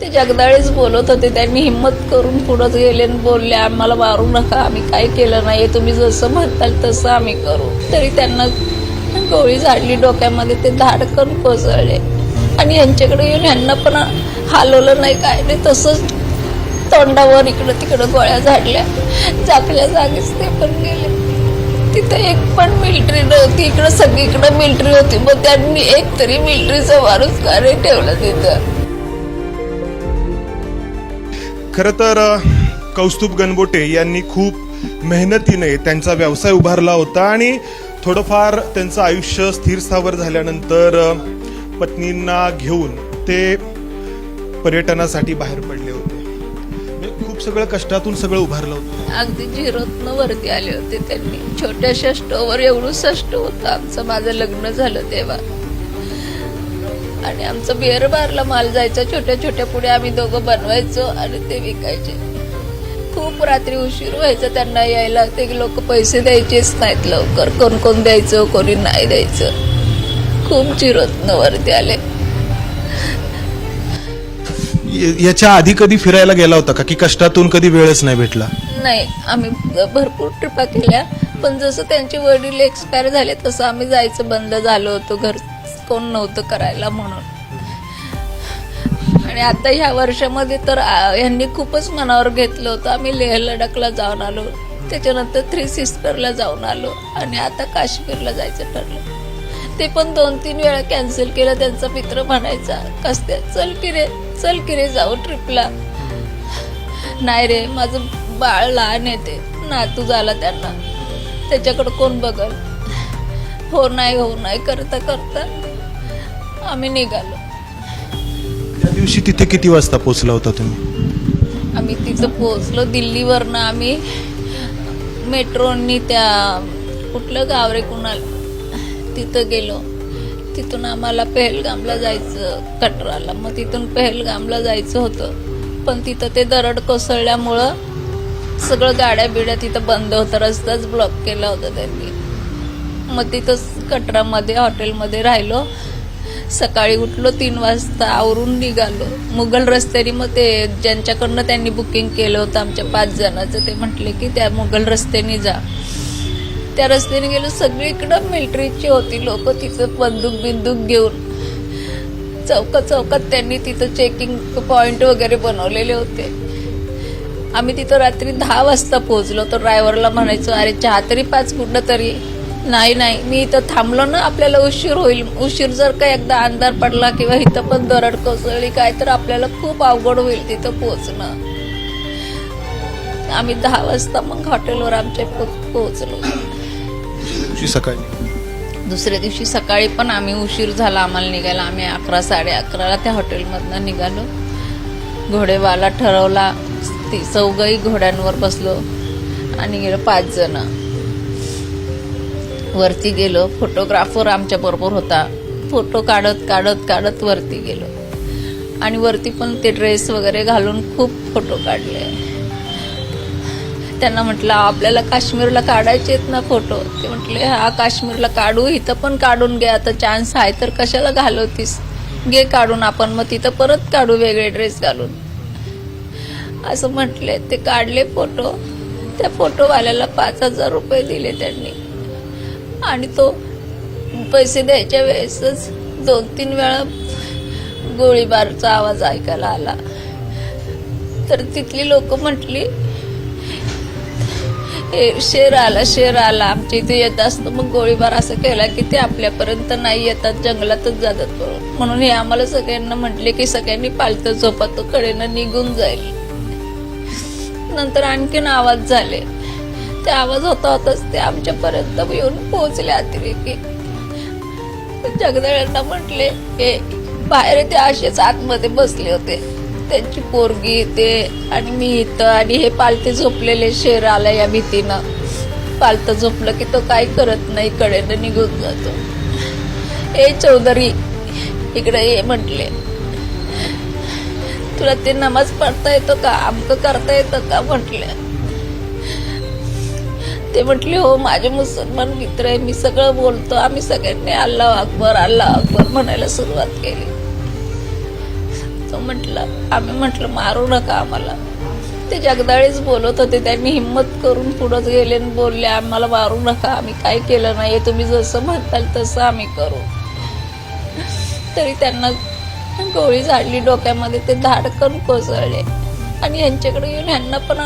ते जगदाळेच बोलत होते. त्यांनी हिंमत करून पुढं गेले आणि बोलले आम्हाला मारू नका. आम्ही काय केलं नाही तुम्ही जसं म्हणताल तसं आम्ही करू. तरी त्यांना गोळी झाडली डोक्यामध्ये. ते धाडकन कोसळले. आणि यांच्याकडे येऊन यांना पण हालवलं नाही काय नाही. तसंच तोंडावर इकडं तिकडं गोळ्या झाडल्या. जागल्या जागीच ते पण गेले. तिथं एक पण मिलिटरी नव्हती. इकडं सगळीकडं मिलिटरी होती. मग त्यांनी एक तरी मिलिटरीचा माणूस कार्य ठेवलं तिथं. खरं तर कौस्तुभ गणबोटे यांनी खूप मेहनतीने त्यांचा व्यवसाय उभारला होता आणि थोडंफार त्यांचं आयुष्य स्थिर स्थावर झाल्यानंतर पत्नींना घेऊन ते पर्यटनासाठी बाहेर पडले होते. म्हणजे खूप सगळं कष्टातून सगळं उभारलं होतं. अगदी झिरोतनं वरती आले होते त्यांनी. छोट्याशा स्टोवर एवढं सष्ट होतं आमचं. माझं लग्न झालं तेव्हा. आणि आमचं बिअर बारला माल जायचा. छोट्या छोट्या पुढे आम्ही दोघं बनवायचो आणि ते विकायचे. खूप रात्री उशीर व्हायचा त्यांना यायला. ते लोक पैसे द्यायचेच नाहीत लवकर. कोण कोण द्यायचं कोणी नाही द्यायचं. खूप चिरतनं वरती आले. य- याच्या आधी कधी फिरायला गेला होता का? की कष्टातून कधी वेळच नाही भेटला? नाही आम्ही भरपूर ट्रिपा केल्या. पण जसं त्यांचे वडील एक्सपायर झाले तसं आम्ही जायचं बंद झालो होतो घर कोण नव्हतं करायला म्हणून. आणि आता ह्या वर्षामध्ये तर यांनी खूपच मनावर घेतलं होतं. आम्ही लेह लडाखला जाऊन आलो. त्याच्यानंतर थ्री सिस्टरला जाऊन आलो. आणि आता काश्मीरला जायचं ठरलं. ते पण दोन तीन वेळा कॅन्सल केलं. त्यांचा मित्र म्हणायचा कसते चल की रे चल की रे जाऊ ट्रिपला. नाही रे माझं बाळ लहान येते नातू झाला त्यांना. त्याच्याकडं कोण बघल? हो नाही हो नाही. करता करता. आम्ही निघालो. त्या दिवशी तिथे किती वाजता पोहोचला होता तुम्ही? आम्ही तिथं पोहोचलो. दिल्लीवरनं आम्ही मेट्रोनी त्या कुठलं गाव रे कुणाला तिथं गेलो. तिथून आम्हाला पहलगामला जायचं कटराला. मग तिथून पहलगामला जायचं होतं. पण तिथं ते दरड कोसळल्यामुळं सगळं गाड्या बिड्या तिथं बंद होतं. रस्ताच ब्लॉक केला होता त्यांनी. मग तिथं कटरामध्ये हॉटेलमध्ये राहिलो. सकाळी उठलो तीन वाजता आवरून निघालो. मुघल रस्त्याने मग ते ज्यांच्याकडनं त्यांनी बुकिंग केलं होतं आमच्या पाच जणांचं ते म्हटले की त्या मुघल रस्त्याने जा. त्या रस्त्याने गेलो सगळीकडं मिलिटरीची होती लोक तिथं बंदूक बिंदूक घेऊन. चौकात चौकात त्यांनी तिथं चेकिंग पॉइंट वगैरे बनवलेले होते. आम्ही तिथं रात्री दहा वाजता पोहोचलो तर ड्रायव्हरला म्हणायचो अरे चहा तरी पाच कुठं तरी. नाही नाही. मी इथं थांबलो ना आपल्याला उशीर होईल. उशीर जर का एकदा अंधार पडला किंवा इथं पण दरड कोसळली काय तर आपल्याला खूप अवघड होईल तिथं पोहोचणं. आम्ही दहा वाजता मग हॉटेलवर आमच्या पोहोचलो. सकाळी. दुसऱ्या दिवशी सकाळी पण आम्ही उशीर झाला आम्हाला निघायला. आम्ही अकरा साडे अकराला त्या हॉटेलमधनं निघालो. घोडेवाला ठरवला ती चौघही घोड्यांवर बसलो. आणि गेलो पाच जण. वरती गेलो. फोटोग्राफर आमच्या बरोबर होता. फोटो काढत काढत काढत वरती गेलो. आणि वरती पण ते ड्रेस वगैरे घालून खूप फोटो काढले. त्यांना म्हटलं आपल्याला काश्मीरला काढायचे आहेत ना फोटो ते म्हटले हा काश्मीरला काढू इथं पण काढून घे आता चान्स आहे तर कशाला घालवतीस? घे काढून आपण मग तिथं परत काढू वेगळे ड्रेस घालून. असं म्हटले. ते काढले फोटो त्या फोटोवाल्याला पाच हजार रुपये दिले त्यांनी. आणि तो पैसे द्यायच्या वेळेसच दोन तीन वेळा गोळीबारचा आवाज ऐकायला आला. तर तिथली लोक म्हटली "ए, शेर आला शेर आला. आमच्या इथे येत असतं मग गोळीबार असं केला की ते आपल्यापर्यंत नाही येतात जंगलातच जातात म्हणून. हे आम्हाला सगळ्यांना म्हटले की सगळ्यांनी पालतं झोपा तो कडेनं निघून जाईल. नंतर आणखीन आवाज झाले. ते आवाज होता होताच ते आमच्यापर्यंत येऊन पोहोचले अतिरेकी. जगदळ्यांना म्हटले हे बाहेर ते असेच आतमध्ये बसले होते. त्यांची पोरगी ते आणि मी इथं आणि हे पालते झोपलेले शेर आला या भीतीनं. पालतं झोपलं की तो काय करत नाही कडेनं निघून जातो. ए चौधरी इकडे ये म्हटले. तुला ते नमाज पडता येतो का? अमकं करता येतं का? म्हटले. ते म्हटले हो माझे मुसलमान मित्र आहे मी सगळं बोलतो. आम्ही सगळ्यांनी अल्लाह अकबर अल्लाह अकबर म्हणायला सुरुवात केली. तो म्हटलं आम्ही म्हटलं मारू नका आम्हाला. ते जगदाळेच बोलत होते त्यांनी हिंमत करून पुढंच गेले आणि बोलले आम्हाला मारू नका आम्ही काय केलं नाही तुम्ही जसं म्हणताल तसं आम्ही करू. तरी त्यांना गोळी झाडली डोक्यामध्ये ते धाडकन कोसळले. आणि यांच्याकडे येऊन ह्यांना पण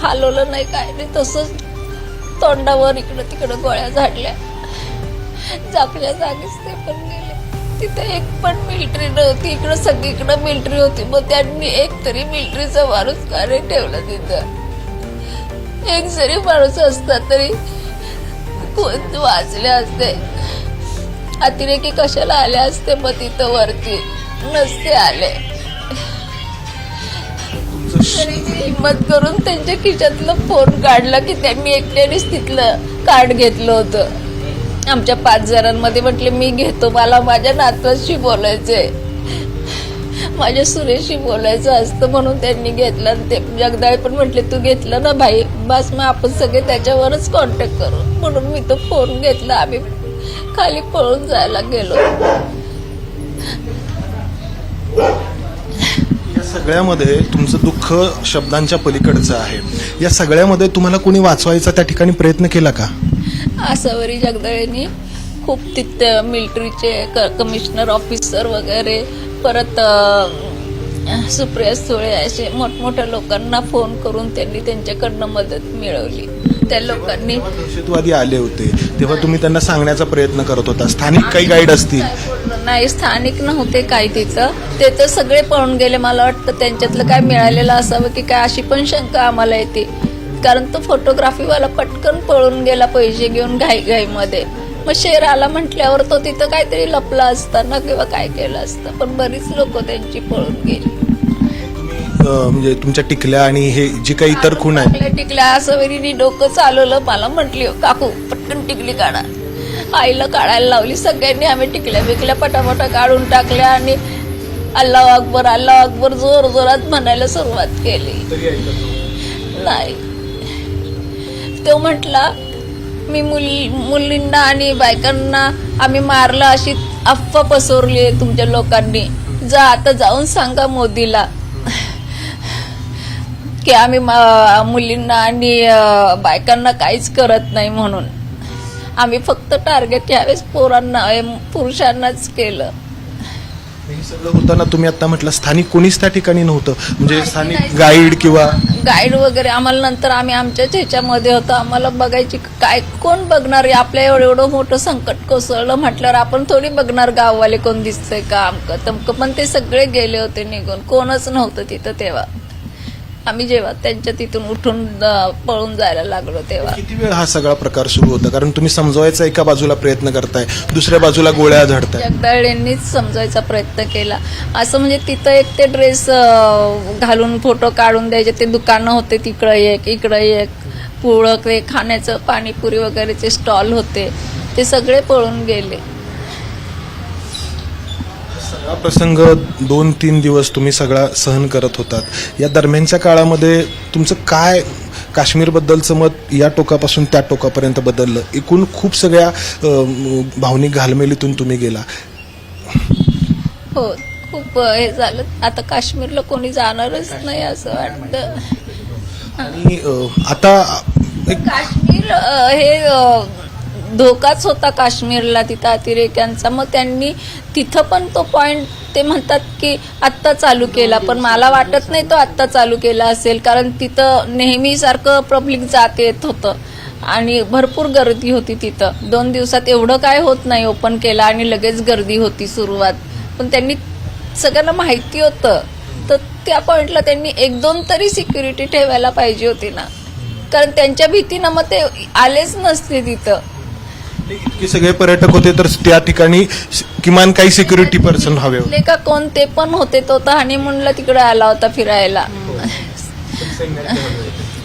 हालवलं नाही काय नाही तसंच तोंडावर इकडं तिकडं गोळ्या झाडल्या. जागल्या जागीच ते पण गेले. तिथे एक पण मिलिटरी नव्हती इकडं सगळीकडं मिलिटरी होती. मग त्यांनी एक तरी मिलिटरीचा माणूस कार्य ठेवलं ठेवला तिथं. एक जरी माणूस असता तरी कोण वाचले असते? अतिरेकी कशाला आले असते? मग तिथं वरती नसते आले. तरी हिंमत करून त्यांच्या खिशातलं फोन काढला की त्यांनी एकट्यानेच तिथलं कार्ड घेतलं होतं. आमच्या पाच जणांमध्ये म्हटले मी घेतो मला माझ्या नातवाशी बोलायचंय. माझ्या सुरेशी बोलायचं असतं म्हणून त्यांनी घेतलं आणि ते जगदाळे पण म्हटले तू घेतलं ना भाई? बस मग आपण सगळे त्याच्यावरच कॉन्टॅक्ट करू. म्हणून मी तो फोन घेतला. आम्ही खाली पळून जायला गेलो. सगळ्यामध्ये तुमचं दुःख शब्दांच्या पलीकडचं आहे. या सगळ्यामध्ये तुम्हाला कोणी वाचवायचा त्या ठिकाणी प्रयत्न केला का? आसावरी जगदळेंनी खूप तिथं मिलिटरीचे कमिशनर ऑफिसर वगैरे परत सुप्रिया सुळे असे मोठमोठ्या लोकांना फोन करून त्यांनी त्यांच्याकडनं मदत मिळवली. त्या लोकांनी दहशतवादी आले होते तेव्हा तुम्ही त्यांना सांगण्याचा प्रयत्न करत होता. स्थानिक काही गाईड असतील? नाही स्थानिक नव्हते काय तिथं. ते तर सगळे पळून गेले मला वाटतं. त्यांच्यातलं काय मिळालेलं असावं की काय अशी पण शंका आम्हाला येते. कारण तो फोटोग्राफीवाला पटकन पळून गेला पैसे घेऊन घाई घाईमध्ये मग शेर आला म्हटल्यावर तो तिथं काहीतरी लपला असता ना किंवा काय केलं असतं. पण बरीच लोक त्यांची पळून गेली. म्हणजे तुमच्या टिकल्या आणि हे जे काही इतर खूण टाकल्या टिकल्या असं वेळी डोकं चालवलं. मला म्हटली काकू पटकन टिकली काढा. आईला काढायला लावली. सगळ्यांनी आम्ही टिकल्या बिकल्या पटापटा काढून टाकल्या आणि अल्लाह अकबर अल्लाह अकबर जोर जोरात म्हणायला सुरुवात केली. नाही. तो म्हटला मी मुली मुलींना आणि बायकांना आम्ही मारलं अशी अफवा पसरली आहे तुमच्या लोकांनी. जा आता जाऊन सांगा मोदीला की आम्ही मुलींना आणि बायकांना काहीच करत नाही म्हणून. आम्ही फक्त टार्गेट यावेळेस पोरांना पुरुषांनाच केलं. हे सगळं होताना तुम्ही आता म्हटलं स्थानिक कोणीच त्या ठिकाणी नव्हतं? म्हणजे स्थानिक गाईड किंवा गाईड वगैरे आम्हाला नंतर आम्ही आमच्याच ह्याच्यामध्ये होतो. आम्हाला बघायची काय कोण बघणार? आहे आपल्या एवढं एवढं मोठं संकट कोसळलं म्हटल्यावर आपण थोडी बघणार गाववाले कोण दिसतंय का अमकं तमकं पण ते सगळे गेले होते निघून. कोणच नव्हतं तिथं तेव्हा. आम्ही जेव्हा त्यांच्या तिथून उठून पळून जायला लागलो तेव्हा. किती वेळ हा सगळा प्रकार सुरू होता? कारण तुम्ही समजवायचा एका बाजूला प्रयत्न करताय दुसऱ्या बाजूला गोळ्या झडताय. जगदाळ यांनीच समजायचा प्रयत्न केला. असं म्हणजे तिथं एक ते ड्रेस घालून फोटो काढून द्यायचे. ते दुकानं होते तिकडं एक इकडं एक. पुळं ते खाण्याचं पाणीपुरी वगैरेचे स्टॉल होते. ते सगळे पळून गेले. सगळा प्रसंग दोन तीन दिवस तुम्ही सगळा सहन करत होतात. या दरम्यानच्या काळामध्ये तुमचं काय काश्मीरबद्दलचं मत या टोकापासून त्या टोकापर्यंत बदललं? एकूण खूप सगळ्या अं, भावनिक घालमेलीतून तुम्ही गेला. हो खूप हे झालं. आता काश्मीरला कोणी जाणारच नाही असं वाटतं. आणि अं, आता एक काश्मीर अ, हे अ, धोकाच होता काश्मीरला तिथं अतिरेक्यांचा. मग त्यांनी तिथं पण तो पॉइंट ते म्हणतात की आत्ता चालू केला. पण मला वाटत नाही तो आत्ता चालू केला असेल कारण तिथं नेहमीसारखं पब्लिक जात येत होतं. आणि भरपूर गर्दी होती तिथं. दोन दिवसात एवढं काय होत नाही ओपन केलं आणि लगेच गर्दी होती सुरुवात. पण त्यांनी सगळ्यांना माहिती होतं. तर त्या पॉइंटला त्यांनी एक दोन तरी सिक्युरिटी ठेवायला पाहिजे होती ना. कारण त्यांच्या भीतीनं मग ते आलेच नसते तिथं. इतके सगळे पर्यटक होते तर त्या ठिकाणी किमान काही सिक्युरिटी पर्सन हवे होते. का कोण ते पण होते तो तर हनीमूनला तिकडे आला होता फिरायला.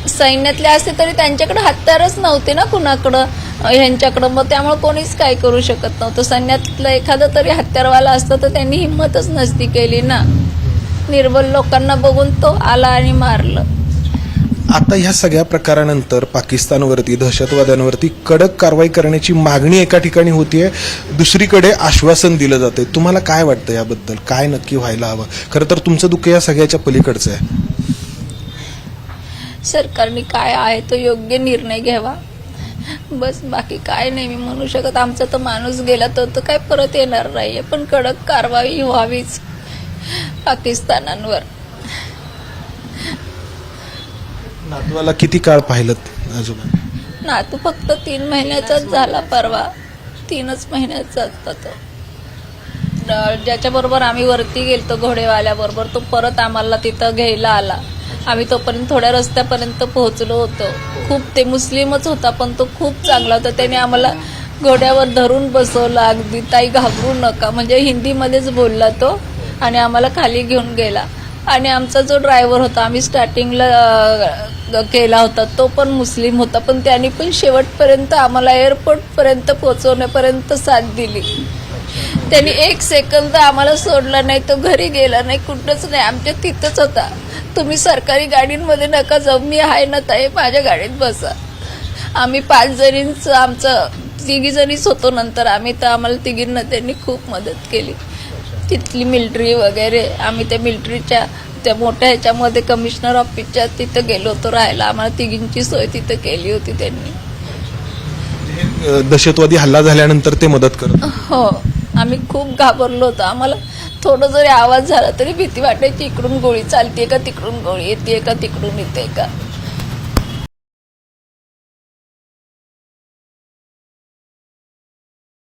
सैन्यातले असते तरी त्यांच्याकडे हत्यारच नव्हते ना कुणाकडं ह्यांच्याकडं. मग त्यामुळे कोणीच काय करू शकत नव्हतं. सैन्यातलं एखादं तरी हत्यारवाला असतं तर त्यांनी हिंमतच नसती केली ना. निर्बल लोकांना बघून तो आला आणि मारलं. आता ह्या सगळ्या प्रकारानंतर पाकिस्तानवरती दहशतवाद्यांवरती कडक कारवाई करण्याची मागणी एका ठिकाणी होतीये. दुसरीकडे आश्वासन दिलं जाते तुम्हाला काय वाटतं याबद्दल? काय नक्की व्हायला हवं? खरं तर तुमचं दुःख या सगळ्याच्या पलीकडचं आहे. सरकारने काय आहे तो योग्य निर्णय घ्यावा? बस बाकी काय नाही. मी म्हणू शकत आमचा तर माणूस गेला तर तो काय परत येणार नाहीये. पण कडक कारवाई व्हावीच. पाकिस्तानांवर. नातवाला किती काळ पाहिलं आजोबा नातू फक्त तीन महिन्याचाच झाला परवा. तीनच महिन्याचा होता तो. अं, ज्याच्याबरोबर आम्ही वरती गेलतो घोडेवाल्याबरोबर तो परत आम्हाला तिथं घ्यायला आला. आम्ही तोपर्यंत थोड्या रस्त्यापर्यंत पोहोचलो होतो. खूप ते मुस्लिमच होता पण तो खूप चांगला होता. त्याने आम्हाला घोड्यावर धरून बसवला. अगदी ताई घाबरू नका. म्हणजे हिंदीमध्येच बोलला तो आणि आम्हाला खाली घेऊन गेला. आणि आमचा जो ड्रायव्हर होता आम्ही स्टार्टिंगला केला होता. तो पण मुस्लिम होता पण त्यांनी पण शेवटपर्यंत आम्हाला एअरपोर्टपर्यंत पोहोचवण्यापर्यंत साथ दिली. त्यांनी एक सेकंद आम्हाला सोडला नाही तो घरी गेला नाही कुठंच नाही. आमच्या तिथंच होता. तुम्ही सरकारी गाडींमध्ये नका जाऊ मी आहे ना ताई माझ्या गाडीत बसा. आम्ही पाच जणींचं आमचं तिघी जणीच होतो नंतर. आम्ही तर आम्हाला तिघींना त्यांनी खूप मदत केली. तिथली मिल्ट्री वगैरे आम्ही त्या मिल्ट्रीच्या त्या मोठ्या ह्याच्यामध्ये कमिशनर ऑफिसच्या तिथं गेलो होतो राहायला. आम्हाला तिघींची सोय तिथं केली होती त्यांनी. दहशतवादी हल्ला झाल्यानंतर ते मदत करत हो आम्ही खूप घाबरलो होतो. आम्हाला थोडं जरी आवाज झाला तरी भीती वाटायची इकडून गोळी चालते का तिकडून गोळी येते का तिकडून येते का?